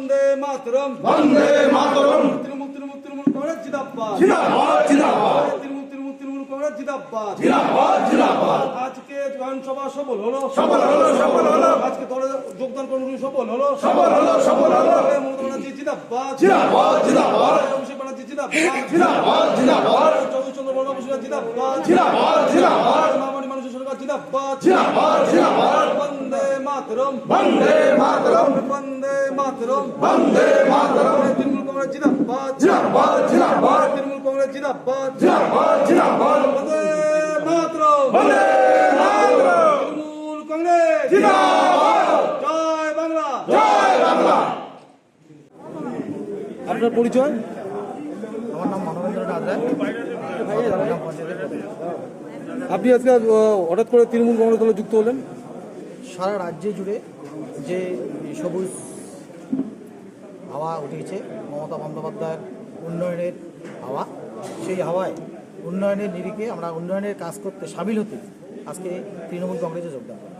বন্দে মাতরম। বন্দে মাতরম। তৃণমূল তৃণমূল তৃণমূল কংগ্রেস জিন্দাবাদ জিন্দাবাদ জিন্দাবাদ তৃণমূল তৃণমূল তৃণমূল কংগ্রেস জিন্দাবাদ জিন্দাবাদ জিন্দাবাদ আজকে বিধানসভা সফল হলো। সফল হলো সফল হলো। আজকে দলে যোগদান কর্মসূচি সফল হলো। সফল হলো সফল হলো। মমতা ব্যানার্জি জিন্দাবাদ জিন্দাবাদ জিন্দাবাদ অভিষেক ব্যানার্জি জিন্দাবাদ জিন্দাবাদ জিন্দাবাদ চৌধুরী চন্দ্র বর্মা বসুরা জিন্দাবাদ জিন্দাবাদ মামনি মানুষের সরকার জিন্দাবাদ জিন্দাবাদ জিন্দাবাদ বন্দে মাতরম। বন্দে মাতরম। মাতরম। বন্দে মাতরম। তৃণমূল কংগ্রেস জিন্দাবাদ। জিন্দাবাদ জিন্দাবাদ। তৃণমূল কংগ্রেস জিন্দাবাদ। জিন্দাবাদ জিন্দাবাদ। বন্দে মাতরম। বন্দে মাতরম। তৃণমূল কংগ্রেস জিন্দাবাদ। জয় বাংলা। জয় বাংলা। আপনার পরিচয়? আমার নাম। আপনি আজকে হঠাৎ করে তৃণমূল কংগ্রেস দলে যুক্ত হলেন? সারা রাজ্যে জুড়ে যে সবুজ হাওয়া উঠেছে মমতা বন্দ্যোপাধ্যায়ের উন্নয়নের হাওয়া সেই হাওয়ায় উন্নয়নের নিরিখে আমরা উন্নয়নের কাজ করতে সামিল হতে আজকে তৃণমূল কংগ্রেসে যোগদান করি।